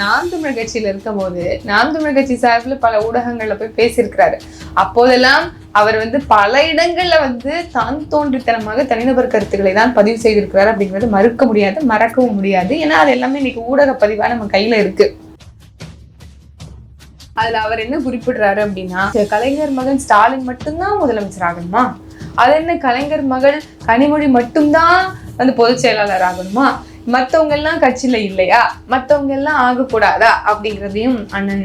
நாம் தமிழ் கட்சியில இருக்கும் போது நாம் தமிழ் கட்சி சார்பில் பல ஊடகங்கள்ல போய் பேசியிருக்கிறாரு. அப்போதெல்லாம் அவர் வந்து பல இடங்கள்ல வந்து தான் தோன்றித்தனமாக தனிநபர் கருத்துக்களை தான் பதிவு செய்திருக்கிறார் அப்படிங்கிறது மறுக்க முடியாது மறக்கவும் முடியாது. ஏன்னா அது எல்லாமே இன்னைக்கு ஊடக பதிவா நம்ம கையில இருக்கு. அதுல அவர் என்ன குறிப்பிடுறாரு அப்படின்னா கலைஞர் மகன் ஸ்டாலின் மட்டும்தான் முதலமைச்சர் ஆகணுமா? அது என்ன கலைஞர் மகள் கனிமொழி மட்டும்தான் வந்து பொதுச் செயலாளர் ஆகணுமா? மத்தவங்க எல்லாம் கட்சியில இல்லையா? மத்தவங்க எல்லாம் ஆகக்கூடாதா? அப்படிங்கிறதையும் அண்ணன்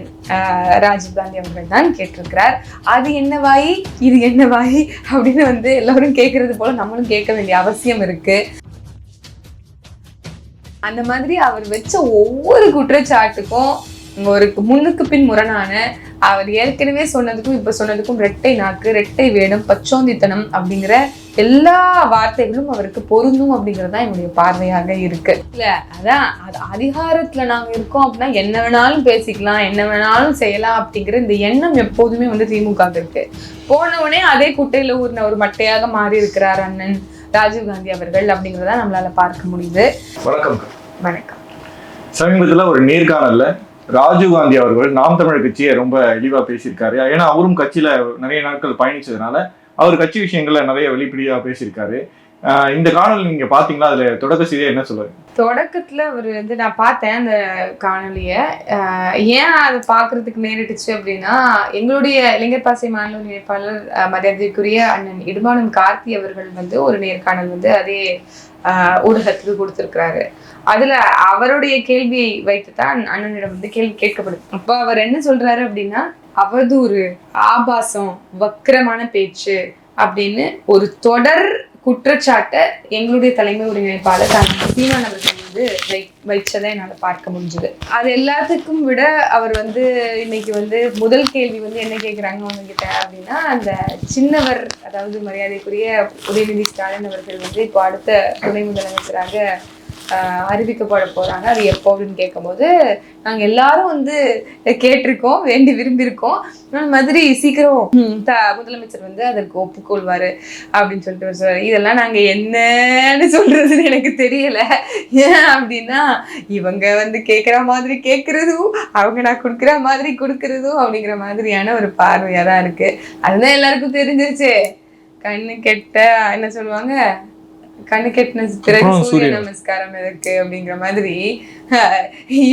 ராஜீவ் காந்தி அவர்கள் தான் கேட்டிருக்கிறார். அது என்னவாயி? இது என்ன வாயி அப்படின்னு வந்து எல்லாரும் கேட்கறது போல நம்மளும் கேட்க வேண்டிய அவசியம் இருக்கு. அந்த மாதிரி அவர் வச்ச ஒவ்வொரு குற்றச்சாட்டுக்கும் ஒரு முன்னுக்கு பின் முரணான அவர் ஏற்கனவே சொன்னதுக்கும் இப்ப சொன்னதுக்கும் ரெட்டை நாக்கு ரெட்டை வேடம் பச்சோந்தித்தனம் அப்படிங்கிற எல்லா வார்த்தைகளும் அவருக்கு பொருந்தும் அப்படிங்கிறது தான் என்னுடைய பார்வையாக இருக்கு. இல்ல அதான் அது அதிகாரத்துல நாங்க இருக்கோம் அப்படின்னா என்ன வேணாலும் பேசிக்கலாம் என்ன வேணாலும் செய்யலாம் அப்படிங்கிற இந்த எண்ணம் எப்போதுமே வந்து திமுக க்கு இருக்கு போனவனே அதே குட்டையில ஊர்ன ஒரு மட்டையாக மாறி இருக்கிறார் அண்ணன் ராஜீவ் காந்தி அவர்கள் அப்படிங்கிறத நம்மளால பார்க்க முடியுது. வணக்கம். வணக்கம். சமீபத்துல ஒரு நேர்காணல்ல ராஜீவ் காந்தி அவர்கள் நாம் தமிழர் கட்சியை ரொம்ப இழிவாக பேசியிருக்காரு. ஏன்னா அவரும் கட்சியில் நிறைய நாட்கள் பயணிச்சதுனால அவர் கட்சி விஷயங்கள்ல நிறைய வெளிப்படையா பேசியிருக்காரு. இந்த காணொலி நீங்க பாத்தீங்களா? அதுல தொடக்க செய்தியா என்ன சொல்லுவாரு? தொடக்கத்துல அவர் வந்து நான் பார்த்தேன் அந்த காணொலிய. ஏன் அதை பார்க்கிறதுக்கு நேரிட்டுச்சு அப்படின்னா எங்களுடைய இளைஞர் பாசை மாநில நேர்ப்பாளர் மரியாதைக்குரிய அண்ணன் இடுமானம் கார்த்தி அவர்கள் வந்து ஒரு நேர்காணல் வந்து அதே ஊடகத்துக்கு கொடுத்திருக்கிறாரு. அதுல அவருடைய கேள்வியை வைத்துதான் அண்ணனிடம் வந்து கேள்வி கேட்கப்படுது. அப்போ அவர் என்ன சொல்றாரு அப்படின்னா அவதூறு ஆபாசம் வக்கிரமான பேச்சு அப்படின்னு ஒரு தொடர் குற்றச்சாட்டை எங்களுடைய தலைமை ஒருங்கிணைப்பாளர் தான் சீமான் அவர்கள் வந்து வை வைச்சதை என்னால் பார்க்க முடிஞ்சது. அது எல்லாத்துக்கும் விட அவர் வந்து இன்னைக்கு வந்து முதல் கேள்வி வந்து என்ன கேட்குறாங்க உங்ககிட்ட அப்படின்னா அந்த சின்னவர் அதாவது மரியாதைக்குரிய உதயநிதி ஸ்டாலின் அவர்கள் வந்து இப்போ அடுத்த துணை முதலமைச்சராக அறிவிக்கப்பட போறாங்க. அது எப்போ அப்படின்னு கேட்கும்போது நாங்க எல்லாரும் வந்து கேட்டிருக்கோம் வேண்டி விரும்பியிருக்கோம். அந்த மாதிரி சீக்கிரம் த- முதலமைச்சர் வந்து அதற்கு ஒப்புக்கொள்வாரு அப்படின்னு சொல்லிட்டு சொல்றாரு இதெல்லாம் நாங்க என்னன்னு சொல்றதுன்னு எனக்கு தெரியல. ஏன் அப்படின்னா இவங்க வந்து கேட்குற மாதிரி கேட்கறதும் அவங்க நான் கொடுக்குற மாதிரி கொடுக்கறதும் அப்படிங்கிற மாதிரியான ஒரு பார்வையா தான் இருக்கு. அதுதான் எல்லாருக்கும் தெரிஞ்சிருச்சு. கண்ணு கெட்ட என்ன சொல்லுவாங்க? கண்ணு கெட்டின பிறகு சூரிய. நமஸ்காரம் எதற்கு அப்படிங்கிற மாதிரி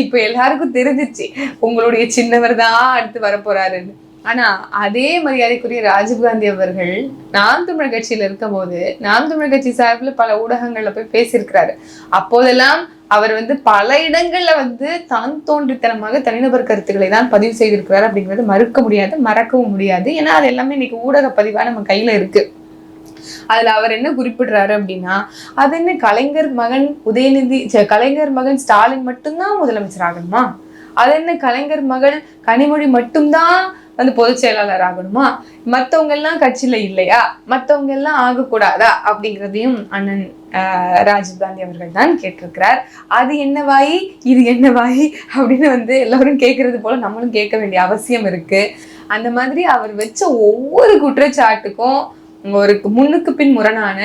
இப்ப எல்லாருக்கும் தெரிஞ்சிச்சு. உங்களுடைய சின்னவர் தான் அடுத்து வரப்போறாருன்னு. ஆனா அதே மரியாதைக்குரிய ராஜீவ்காந்தி அவர்கள் நாம் தமிழ் கட்சியில இருக்கும் போது நாம் தமிழ் கட்சி சார்பில் பல ஊடகங்கள்ல போய் பேசியிருக்கிறாரு. அப்போதெல்லாம் அவர் வந்து பல இடங்கள்ல வந்து தான் தோன்றித்தனமாக தனிநபர் கருத்துக்களை தான் பதிவு செய்திருக்கிறார் அப்படிங்கிறது மறுக்க முடியாது மறக்கவும் முடியாது. ஏன்னா அது எல்லாமே இன்னைக்கு ஊடக பதிவா நம்ம கையில இருக்கு. அதுல அவர் என்ன குறிப்பிடுறாரு அப்படின்னா அது என்ன கலைஞர் மகன் உதயநிதி கலைஞர் மகன் ஸ்டாலின் மட்டும்தான் முதலமைச்சர் ஆகணுமா? அது என்ன கலைஞர் மகள் கனிமொழி மட்டும்தான் வந்து பொதுச் செயலாளர் ஆகணுமா? மத்தவங்க எல்லாம் கட்சியில இல்லையா? மத்தவங்க எல்லாம் ஆகக்கூடாதா? அப்படிங்கிறதையும் அண்ணன் ராஜீவ் காந்தி அவர்கள் தான் கேட்டிருக்கிறார். அது என்னவாயி? இது என்னவாயி? அப்படின்னு வந்து எல்லாரும் கேட்கறது போல நம்மளும் கேட்க வேண்டிய அவசியம் இருக்கு. அந்த மாதிரி அவர் வச்ச ஒவ்வொரு குற்றச்சாட்டுக்கும் ஒரு முன்னுக்கு பின் முரணான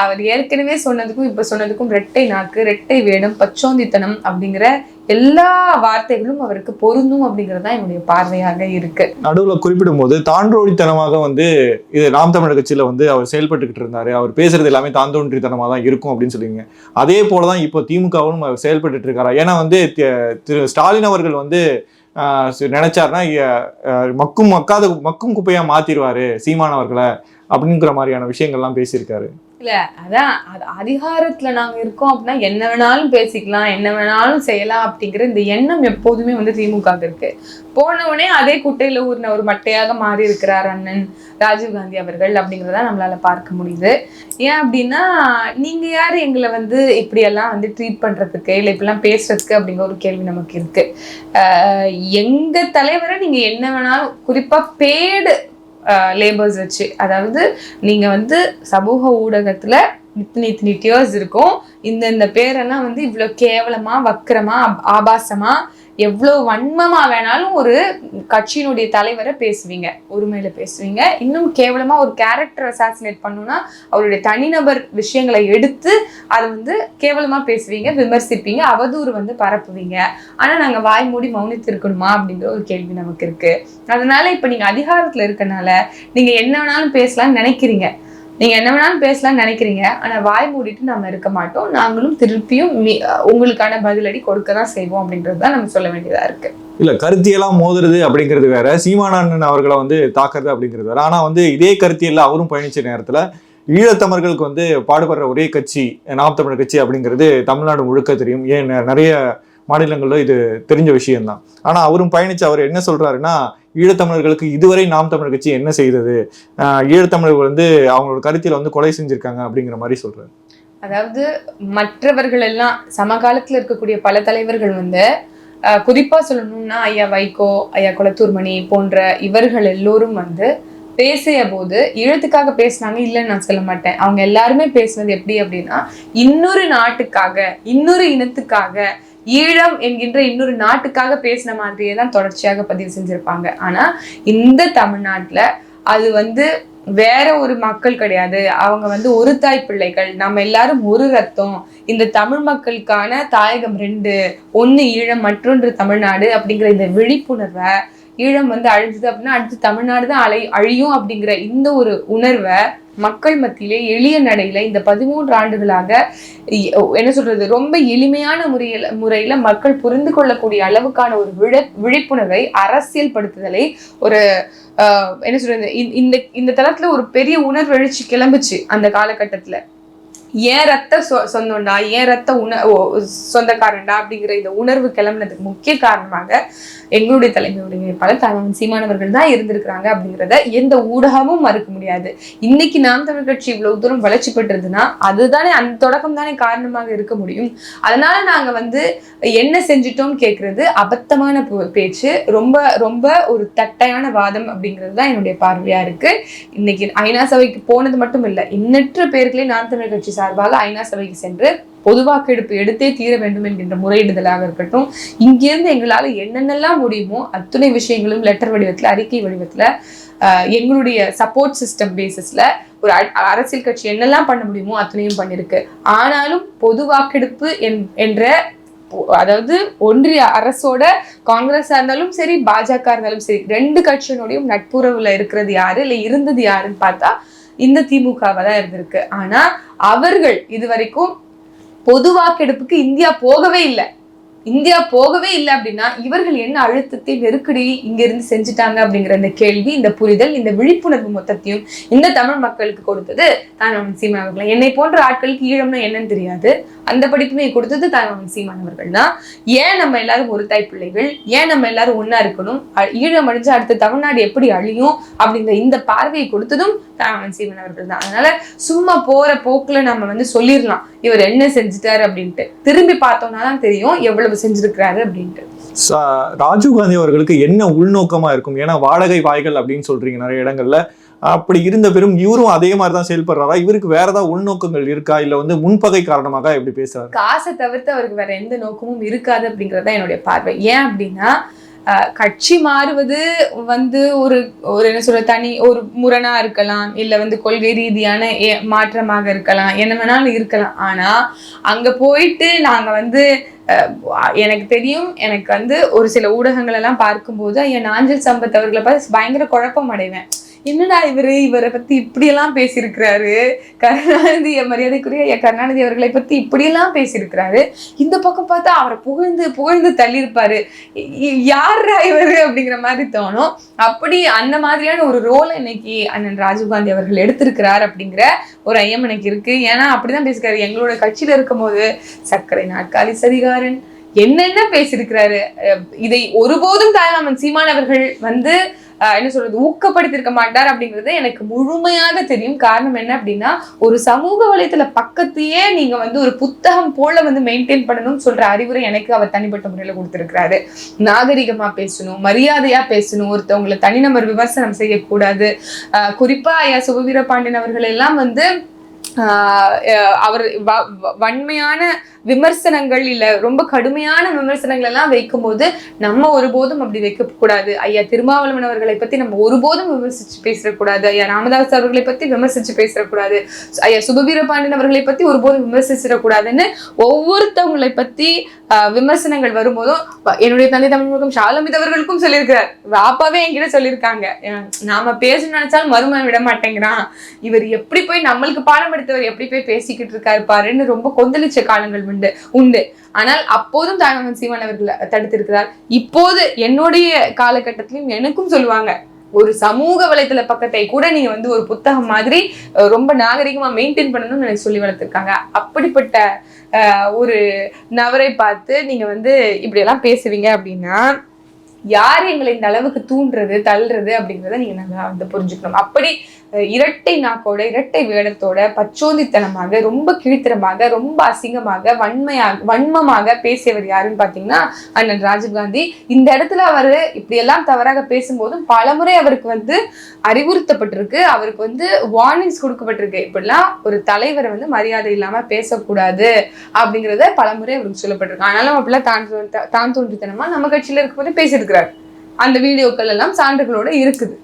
அவர் ஏற்கனவே சொன்னதுக்கும் இப்ப சொன்னதுக்கும் ரெட்டை நாக்கு ரெட்டை வேடம் பச்சோந்தித்தனம் அப்படிங்கிற எல்லா வார்த்தைகளும் அவருக்கு பொருந்தும் அப்படிங்கிறது தான் என்னுடைய பார்வையாக இருக்கு. நடுவுல குறிப்பிடும் போது தாண்டோடித்தனமாக வந்து இது நாம் தமிழர் கட்சியில வந்து அவர் செயல்பட்டுக்கிட்டு இருந்தாரு. அவர் பேசுறது எல்லாமே தாந்தோன்றித்தனமா தான் இருக்கும் அப்படின்னு சொல்லுவீங்க. அதே போலதான் இப்போ திமுகவும் அவர் செயல்பட்டு இருக்காரா? ஏன்னா வந்து திரு ஸ்டாலின் அவர்கள் வந்து நினைச்சாருன்னா மக்கும் மக்காத மக்கும் குப்பையா மாத்திருவாரு சீமானவர்களை அப்படிங்கிற மாதிரியான விஷயங்கள்லாம் பேசியிருக்காரு. இல்லை அதான் அது அதிகாரத்துல நாங்க இருக்கோம் அப்படின்னா என்ன வேணாலும் பேசிக்கலாம் என்ன வேணாலும் செய்யலாம் அப்படிங்கிற இந்த எண்ணம் எப்போதுமே வந்து திமுக இருக்கு. போனவுடனே அதே குட்டையில ஊர்ன ஒரு மட்டையாக மாறி இருக்கிறார் அண்ணன் ராஜீவ் காந்தி அவர்கள் அப்படிங்கிறத நம்மளால பார்க்க முடியுது. ஏன் அப்படின்னா நீங்க யாரு எங்களை வந்து இப்படியெல்லாம் வந்து ட்ரீட் பண்றதுக்கு இல்லை இப்படிலாம் பேசுறதுக்கு அப்படிங்கிற ஒரு கேள்வி நமக்கு இருக்கு. ஆஹ் எங்க தலைவரை நீங்க என்ன வேணாலும் குறிப்பா பேடு லேபர்ஸ் வச்சு. அதாவது நீங்க வந்து சமூக ஊடகத்துல இத்தனை இத்தனை டியர்ஸ் இருக்கும். இந்த இந்த பேரெல்லாம் வந்து இவ்வளவு கேவலமா வக்கரமாக ஆபாசமாக எவ்வளோ எவ்வளவு வன்மமா வேணாலும் ஒரு கட்சியினுடைய தலைவரை பேசுவீங்க உரிமையில பேசுவீங்க. இன்னும் கேவலமா ஒரு கேரக்டர் அசாசினேட் பண்ணுன்னா அவருடைய தனிநபர் விஷயங்களை எடுத்து அதை வந்து கேவலமா பேசுவீங்க விமர்சிப்பீங்க அவதூறு வந்து பரப்புவீங்க. ஆனா நாங்க வாய் மூடி மௌனித்திருக்கணுமா அப்படிங்கிற ஒரு கேள்வி நமக்கு இருக்கு. அதனால இப்ப நீங்க அதிகாரத்துல இருக்கனால நீங்க என்ன வேணாலும் பேசலாம்னு நினைக்கிறீங்க. நீங்கள் என்ன வேணாலும் பேசலாம்னு நினைக்கிறீங்க. ஆனால் வாய் மூடிட்டு நம்ம இருக்க மாட்டோம். நாங்களும் திருப்பியும் உங்களுக்கான பதிலடி கொடுக்க தான் செய்வோம் அப்படின்றது தான் நம்ம சொல்ல வேண்டியதாக இருக்குது இல்லை கருத்தியெல்லாம் மோதுறது அப்படிங்கிறது வேற. சீமானந்தன் அவர்களை வந்து தாக்குறது அப்படிங்கிறது வேற. ஆனால் வந்து இதே கருத்தியெல்லாம் அவரும் பயணித்த நேரத்தில் ஈழத்தமிழர்களுக்கு வந்து பாடுபடுற ஒரே கட்சி நாம் தமிழர் கட்சி அப்படிங்கிறது தமிழ்நாடு முழுக்க தெரியும். ஏன் நிறைய மாநிலங்களில் இது தெரிஞ்ச விஷயம்தான். ஆனால் அவரும் பயணித்து அவர் என்ன சொல்கிறாருன்னா ஈழத்தமிழர்களுக்கு இதுவரை நாம் தமிழர் கட்சி என்ன செய்தது? ஈழத்தமிழர்கள் வந்து அவங்களோட கருத்தில் வந்து கொலை செஞ்சிருக்காங்க அப்படிங்கிற மாதிரி சொல்றாரு. அதாவது மற்றவர்கள் எல்லாம் சமகாலத்தில் இருக்கக்கூடிய பல தலைவர்கள் வந்து குறிப்பாக குறிப்பா சொல்லணும்னா ஐயா வைகோ ஐயா குளத்தூர்மணி போன்ற இவர்கள் எல்லோரும் வந்து பேசிய போது ஈழத்துக்காக பேசினாங்க இல்லைன்னு நான் சொல்ல மாட்டேன். அவங்க எல்லாருமே பேசுனது எப்படி அப்படின்னா இன்னொரு நாட்டுக்காக இன்னொரு இனத்துக்காக ஈழம் என்கின்ற இன்னொரு நாட்டுக்காக பேசின மாதிரியே தான் தொடர்ச்சியாக பதிவு செஞ்சிருப்பாங்க. ஆனா இந்த தமிழ்நாட்டுல அது வந்து வேற ஒரு மக்கள் கிடையாது. அவங்க வந்து ஒரு தாய் பிள்ளைகள். நம்ம எல்லாரும் ஒரு ரத்தம். இந்த தமிழ் மக்களுக்கான தாயகம் ரெண்டு ஒன்று ஈழம் மற்றொன்று தமிழ்நாடு அப்படிங்கிற இந்த விழிப்புணர்வை ஈழம் வந்து அழிஞ்சுது அப்படின்னா அடுத்து தமிழ்நாடு தான் அழை அழியும் அப்படிங்கிற இந்த ஒரு உணர்வை மக்கள் மத்தியிலே எளிய நடையில இந்த பதிமூன்று ஆண்டுகளாக என்ன சொல்றது ரொம்ப எளிமையான முறையில முறையில மக்கள் புரிந்து கொள்ளக்கூடிய அளவுக்கான ஒரு விழ விழிப்புணர்வை அரசியல் படுத்துதலை ஒரு ஆஹ், என்ன சொல்றது இந்த- இந்த தளத்துல ஒரு பெரிய உணர்வெழுச்சி கிளம்புச்சு அந்த காலகட்டத்துல. ஏன் ரத்த சொ- சொந்தம்டா? ஏன் ரத்த உண ஓ, சொந்தக்காரன்டா? அப்படிங்கிற இந்த உணர்வு கிளம்புனதுக்கு முக்கிய காரணமாக எங்களுடைய தலைமை ஒருங்கிணைப்பாளர் தலைவன் சீமானவர்கள் தான் இருந்திருக்கிறாங்க அப்படிங்கிறத எந்த ஊடகமும் மறுக்க முடியாது. இன்னைக்கு நாம் தமிழ் கட்சி இவ்வளவு தூரம் வளர்ச்சி பெற்றதுன்னா அதுதானே அந்த தொடக்கம் தானே காரணமாக இருக்க முடியும். அதனால நாங்க வந்து என்ன செஞ்சிட்டோம் கேட்கறது அபத்தமான பேச்சு ரொம்ப ரொம்ப ஒரு தட்டையான வாதம் அப்படிங்கிறது தான் என்னுடைய பார்வையா இருக்கு. இன்னைக்கு ஐநா சபைக்கு போனது மட்டும் இல்ல எண்ணற்ற பேர்களே நாம் தமிழ் கட்சி சார்பாக ஐநா சபைக்கு சென்று பொது வாக்கெடுப்பு எடுத்தே தீர வேண்டும் என்கின்ற முறையிடுதலாக இருக்கட்டும். இங்கிருந்து எங்களால என்னென்னலாம் முடியுமோ அத்துணை விஷயங்களும் லெட்டர் வடிவத்தில் அறிக்கை வடிவத்துல எங்களுடைய சப்போர்ட் சிஸ்டம் பேசிஸ்ல ஒரு அரசியல் கட்சி என்னெல்லாம் பண்ண முடியுமோ அத்தனையும் பண்ணியிருக்கு ஆனாலும் பொது வாக்கெடுப்பு என்- என்ற அதாவது ஒன்றிய அரசோட காங்கிரஸா இருந்தாலும் சரி பாஜக இருந்தாலும் சரி ரெண்டு கட்சியினுடையும் நட்புறவுல இருக்கிறது யாரு? இல்ல இருந்தது யாருன்னு பார்த்தா இந்த திமுகவா தான் இருந்திருக்கு. ஆனா அவர்கள் இது வரைக்கும் பொது வாக்கெடுப்புக்கு இந்தியா போகவே இல்லை. இந்தியா போகவே இல்லை அப்படின்னா இவர்கள் என்ன அழுத்தத்தை நெருக்கடி இங்க இருந்து செஞ்சுட்டாங்க அப்படிங்கிற இந்த கேள்வி இந்த புரிதல் இந்த விழிப்புணர்வு மொத்தத்தையும் இந்த தமிழ் மக்களுக்கு கொடுத்தது தாய்மாமன் சீமான் அவர்கள். என்னை போன்ற ஆட்களுக்கு ஈழம்னா என்னன்னு தெரியாது. அந்த படிப்புமே கொடுத்தது தாய்மாமன் சீமான் அவர்கள் தான் ஏன் நம்ம எல்லாரும் ஒரு தாய் பிள்ளைகள்? ஏன் நம்ம எல்லாரும் ஒண்ணா இருக்கணும்? அ- ஈழம் அழிஞ்சு அடுத்த தமிழ்நாடு எப்படி அழியும் அப்படிங்கிற இந்த பார்வையை கொடுத்ததும் தாய்மாமன் சீமான் அவர்கள் தான் அதனால சும்மா போற போக்குல நம்ம வந்து சொல்லிடலாம் இவர் என்ன செஞ்சுட்டாரு அப்படின்ட்டு. திரும்பி பார்த்தோம்னா தான் தெரியும் எவ்வளவு செஞ்சிருக்கிறாரு அப்படின்ட்டு. ராஜீவ் காந்தி அவர்களுக்கு என்ன உள்நோக்கமா இருக்கும்? ஏன்னா வாடகை வாய்கள் அப்படின்னு சொல்றீங்க நிறைய இடங்கள்ல. அப்படி இருந்த பெரும் இவரும் அதே மாதிரி தான் செயல்படுறாரா? இவருக்கு வேற ஏதாவது உள்நோக்கங்கள் இருக்கா? இல்ல வந்து முன்பகை காரணமாக எப்படி பேசுறாரு? காசை தவிர்த்து அவருக்கு வேற எந்த நோக்கமும் இருக்காது அப்படிங்கிறது தான் என்னுடைய பார்வை. ஏன் அப்படின்னா கட்சி மாறுவது வந்து ஒரு ஒரு என்ன சொல்ற தனி ஒரு முரணா இருக்கலாம் இல்ல வந்து கொள்கை ரீதியான ஏ- மாற்றமாக இருக்கலாம் என்ன வேணாலும் இருக்கலாம். ஆனா அங்க போயிட்டு நாங்க வந்து அஹ், எனக்கு தெரியும் எனக்கு வந்து ஒரு சில ஊடகங்கள் எல்லாம் பார்க்கும்போது ஐயா நாஞ்சல் சம்பத் அவர்களை பார்த்து பயங்கர குழப்பம் அடைவேன். என்னடா இவரு? இவரை பத்தி இப்படியெல்லாம் பேசியிருக்கிறாரு. கருணாநிதி மரியாதைக்குரிய ஐயா கருணாநிதி அவர்களை பத்தி இப்படியெல்லாம் பேசியிருக்கிறாரு. இந்த பக்கம் பார்த்தா அவரை புகழ்ந்து புகழ்ந்து தள்ளியிருப்பாரு. இ- யார்ரா இவரு? அப்படிங்கிற மாதிரி தோணும். அப்படி அந்த மாதிரியான ஒரு ரோலை இன்னைக்கு அண்ணன் ராஜீவ்காந்தி அவர்கள் எடுத்திருக்கிறார் அப்படிங்கிற ஒரு ஐயம் எனக்கு இருக்கு. ஏன்னா அப்படிதான் பேசுகிறாரு எங்களோட கட்சியில இருக்கும்போது சர்க்கரை நாற்காலி சதிகாரன். என்னென்ன பேசியிருக்கிறாரு? அஹ் இதை ஒருபோதும் தாய்மாமன் சீமானவர்கள் வந்து என்ன சொல்றது ஊக்கப்படுத்திருக்க மாட்டார் அப்படிங்கிறது எனக்கு முழுமையாக தெரியும். காரணம் என்ன அப்படின்னா ஒரு சமூக வலைத்தள பக்கத்தையே நீங்க வந்து ஒரு புத்தகம் போல வந்து மெயின்டைன் பண்ணணும்னு சொல்ற அறிவுரை எனக்கு அவர் தனிப்பட்ட முறையில கொடுத்திருக்கிறாரு. நாகரிகமா பேசணும் மரியாதையா பேசணும் ஒருத்தவங்களை தனிநபர் விமர்சனம் செய்யக்கூடாது. குறிப்பா ஐயா சுபவீர பாண்டியன் அவர்கள் எல்லாம் வந்து அவர் வ- வன்மையான விமர்சனங்கள் இல்ல ரொம்ப கடுமையான விமர்சனங்கள் எல்லாம் வைக்கும்போது நம்ம ஒருபோதும் அப்படி வைக்கக்கூடாது ஐயா திருமாவளவன் அவர்களை பத்தி நம்ம ஒருபோதும் விமர்சிச்சு பேசக்கூடாது. ஐயா ராமதாஸ் அவர்களை பத்தி விமர்சிச்சு பேசக்கூடாது. ஐயா சுபவீரபாண்டியன் அவர்களை பத்தி ஒருபோதும் விமர்சிச்சிடக்கூடாதுன்னு ஒவ்வொருத்தவங்களை பத்தி ஆஹ் விமர்சனங்கள் வரும்போதும் என்னுடைய தந்தை தமிழகம் ஷாலமித் அவர்களுக்கும் சொல்லியிருக்கிறார். வாப்பாவே என்கிட்ட சொல்லியிருக்காங்க. நாம பேசணும்னு நினைச்சாலும் மருமகன் விட மாட்டேங்கிறான். இவர் எப்படி போய் நம்மளுக்கு பாடம் அடுத்தவர் எப்படி போய் பேசிக்கிட்டு இருக்காரு பாருன்னு ரொம்ப கொந்தளிச்ச காலங்கள் உண்டு உண்டு. ஆனால் அப்போதும் தாய்மகன் சீமான் அவர்கள் தடுத்திருக்கிறார். இப்போது என்னுடைய காலகட்டத்திலும் எனக்கும் சொல்லுவாங்க ஒரு சமூக வலைத்தள பக்கத்தை கூட நீங்க வந்து ஒரு புத்தகம் மாதிரி ரொம்ப நாகரிகமா மெயின்டைன் பண்ணணும்னு எனக்கு சொல்லி வளர்த்துருக்காங்க. அப்படிப்பட்ட ஒரு நபரை பார்த்து நீங்க வந்து இப்படி எல்லாம் பேசுவீங்க அப்படின்னா யார் எங்களை இந்த அளவுக்கு தூண்டுறது தள்ளுறது அப்படிங்கிறத நீங்க நல்லா வந்து புரிஞ்சுக்கணும். அப்படி இரட்டை நாக்கோட இரட்டை வேடத்தோட பச்சோந்தித்தனமாக ரொம்ப கீழ்த்தரமாக ரொம்ப அசிங்கமாக வன்மையாக வன்மமாக பேசியவர் யாருன்னு பாத்தீங்கன்னா அண்ணன் ராஜீவ்காந்தி. இந்த இடத்துல அவரு இப்படியெல்லாம் தவறாக பேசும்போதும் பலமுறை அவருக்கு வந்து அறிவுறுத்தப்பட்டிருக்கு. அவருக்கு வந்து வார்னிங்ஸ் கொடுக்கப்பட்டிருக்கு. இப்படிலாம் ஒரு தலைவரை வந்து மரியாதை இல்லாம பேசக்கூடாது அப்படிங்கிறத பலமுறை அவருக்கு சொல்லப்பட்டிருக்கு. ஆனாலும் அப்படிலாம் தான் தான் தோன்றித்தனமா நம்ம கட்சியில இருக்கும்போது பேசியிருக்கிறார். அந்த வீடியோக்கள் எல்லாம் சான்றுகளோட இருக்குது.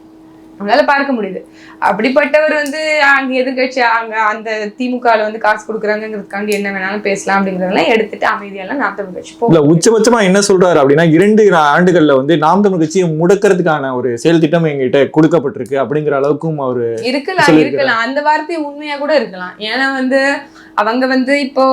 நம்மளால பார்க்க முடியுது. அப்படிப்பட்டவர் வந்து அங்க எதிர்கட்சி அங்க அந்த திமுகல வந்து காசு கொடுக்குறாங்கிறதுக்காண்டி என்ன வேணாலும் பேசலாம் அப்படிங்கறதெல்லாம் எடுத்துட்டு அமைதியெல்லாம் நாம் தமிழ் கட்சி இல்ல உச்சபட்சமா என்ன சொல்றாரு அப்படின்னா இரண்டு ஆண்டுகள்ல வந்து நாம் தமிழ் கட்சியை முடக்கிறதுக்கான ஒரு செயல் திட்டம் எங்கிட்ட கொடுக்கப்பட்டிருக்கு அப்படிங்கிற அளவுக்கும் அவரு இருக்கலாம். இருக்கலாம். அந்த வார்த்தை உண்மையா கூட இருக்கலாம். ஏன்னா வந்து அவங்க வந்து இப்போ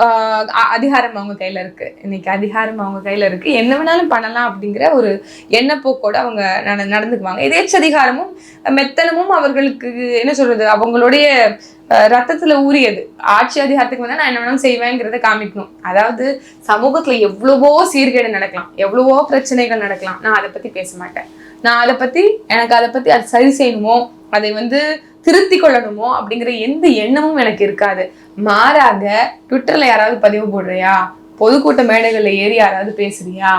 அ- அதிகாரம் அவங்க கையில இருக்கு. இன்னைக்கு அதிகாரம் அவங்க கையில இருக்கு. என்ன வேணாலும் பண்ணலாம் அப்படிங்கிற ஒரு எண்ணப்போக்கோட அவங்க நட நடந்துக்குவாங்க. எதேச்சதிகாரமும் மெத்தனமும் அவர்களுக்கு என்ன சொல்றது? அவங்களுடைய ரத்தத்துல ஊறியது. ஆட்சி அதிகாரத்துக்கு வந்தா நான் என்ன வேணாலும் செய்வேங்கிறத காமிக்கணும். அதாவது சமூகத்துல எவ்வளவோ சீர்கேடு நடக்கலாம். எவ்வளவோ பிரச்சனைகள் நடக்கலாம். நான் அதை பத்தி பேச மாட்டேன். நான் அதை பத்தி எனக்கு அதை பத்தி அது சரி செய்யணுமோ? அதை வந்து திருத்தி கொள்ளணுமோ அப்படிங்கிற எந்த எண்ணமும் எனக்கு இருக்காது. மாறாக ட்விட்டர்ல யாராவது பதிவு போடுறியா? பொதுக்கூட்ட மேடைகள்ல ஏறி யாராவது பேசுறியா?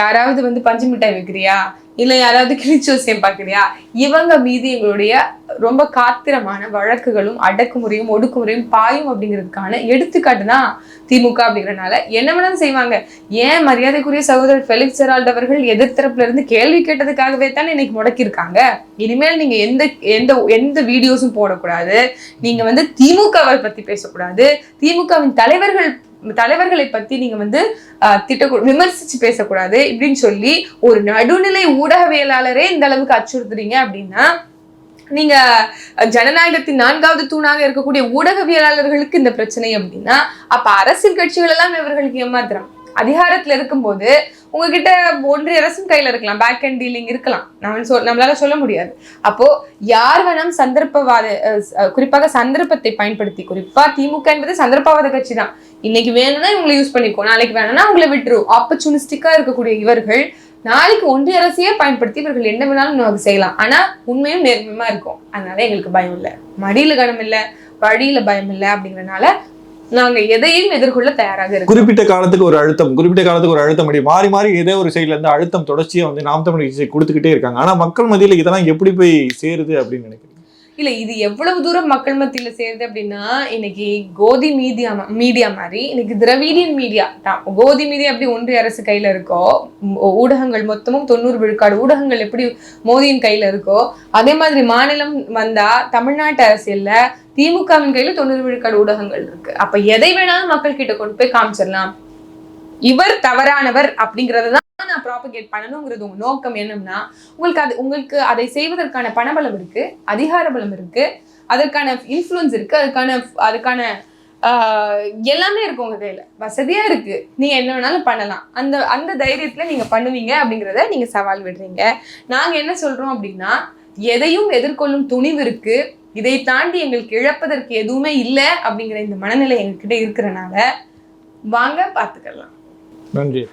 யாராவது வந்து பஞ்சு மிட்டாய் விற்கிறியா இல்ல யாராவது கிழிச்சோசியம் பார்க்குறியா? இவங்க மீது எங்களுடைய ரொம்ப காத்திரமான வழக்குகளும் அடக்குமுறையும் ஒடுக்குமுறையும் பாயும் அப்படிங்கிறதுக்கான எடுத்துக்காட்டு தான் திமுக அப்படிங்கறனால என்ன வேணாலும் செய்வாங்க. ஏன் மரியாதைக்குரிய சகோதரர் ஃபெலிக்ஸ் ஜெரால்ட் அவர்கள் எதிர்த்தரப்புல இருந்து கேள்வி கேட்டதுக்காகவே தானே இன்னைக்கு முடக்கியிருக்காங்க. இனிமேல் நீங்க எந்த எந்த எந்த வீடியோஸும் போடக்கூடாது. நீங்க வந்து திமுகவை பத்தி பேசக்கூடாது. திமுகவின் தலைவர்கள் தலைவர்களை பத்தி நீங்க வந்து திட்ட விமர்சிச்சு பேசக்கூடாது இப்படின்னு சொல்லி ஒரு நடுநிலை ஊடகவியலாளரே இந்த அளவுக்கு அச்சுறுத்துறீங்க அப்படின்னா நீங்க ஜனநாயகத்தின் நான்காவது தூணாக இருக்கக்கூடிய ஊடகவியலாளர்களுக்கு இந்த பிரச்சனை அப்படின்னா அப்ப அரசியல் கட்சிகள் எல்லாம் இவர்களுக்கு ஏமாத்திரம் அதிகாரத்துல இருக்கும்போது உங்ககிட்ட ஒன்றிய அரசும் கையில் இருக்கலாம். பேக் அண்ட் டீலிங் இருக்கலாம். நம்ம சொல் நம்மளால சொல்ல முடியாது. அப்போ யார் வேணாம் சந்தர்ப்பவாத குறிப்பாக சந்தர்ப்பத்தை பயன்படுத்தி குறிப்பா திமுக என்பது சந்தர்ப்பவாத கட்சி தான். இன்னைக்கு வேணும்னா இவங்களை யூஸ் பண்ணிக்கோ நாளைக்கு வேணும்னா உங்களை விட்டுரும் ஆப்பர்ச்சுனிஸ்டிக்கா இருக்கக்கூடிய இவர்கள் நாளைக்கு ஒன்றிய அரசையே பயன்படுத்தி இவர்கள் என்ன வேணாலும் நமக்கு செய்யலாம். ஆனா உண்மையும் நேர்மையுமா இருக்கும்? அதனால எங்களுக்கு பயம் இல்லை. மடியில கனம் இல்லை வழியில பயம் இல்லை அப்படிங்கறதுனால நாங்க எதையும் எதிர்கொள்ள தயாராக இருக்கு குறிப்பிட்ட காலத்துக்கு ஒரு அழுத்தம் குறிப்பிட்ட காலத்துக்கு ஒரு அழுத்தம் அப்படி மாறி மாறி ஏதோ ஒரு சைடுல இருந்து அழுத்தம் தொடர்ச்சியா வந்து நாம் தமிழ் கொடுத்துக்கிட்டே இருக்காங்க. ஆனா மக்கள் மத்தியில இதெல்லாம் எப்படி போய் சேருது அப்படின்னு நினைக்கிறேன் இல்ல இது எவ்வளவு தூரம் மக்கள் மத்தியில சேருது அப்படின்னா இன்னைக்கு கோதி மீடியா மீடியா மாதிரி இன்னைக்கு திரவீடியன் மீடியா தான். கோதி மீடியா எப்படி ஒன்றிய அரசு கையில இருக்கோ ஊடகங்கள் மொத்தமும் தொண்ணூறு விழுக்காடு ஊடகங்கள் எப்படி மோதியின் கையில இருக்கோ அதே மாதிரி மாநிலம் வந்தா தமிழ்நாட்டு அரசியல்ல திமுகவின் கையில தொண்ணூறு விழுக்காடு ஊடகங்கள் இருக்கு. அப்ப எதை வேணாலும் மக்கள் கிட்ட கொண்டு போய் காமிச்சிடலாம். இவர் தவறானவர் அப்படிங்கறத நான் ப்ராபகேட் பண்ணணுங்கிறது உங்க நோக்கம் என்னன்னா உங்களுக்கு அது உங்களுக்கு அதை செய்வதற்கான பணபலம் இருக்கு அதிகார பலம் இருக்கு அதற்கான இன்ஃப்ளூயன்ஸ் இருக்கு அதுக்கான அதுக்கான எல்லாமே இருக்கு உங்க கையில. வசதியா இருக்கு. நீங்க என்ன வேணாலும் பண்ணலாம். அந்த அந்த தைரியத்துல நீங்க பண்ணுவீங்க அப்படிங்கிறத நீங்க சவால் விடுறீங்க. நாங்க என்ன சொல்றோம் அப்படின்னா எதையும் எதிர்கொள்ளும் துணிவு இருக்கு. இதை தாண்டி எங்களுக்கு இழப்பதற்கு எதுவுமே இல்லை அப்படிங்கிற இந்த மனநிலை எங்ககிட்ட இருக்கிறனால வாங்க பார்த்துக்கலாம். நன்றி.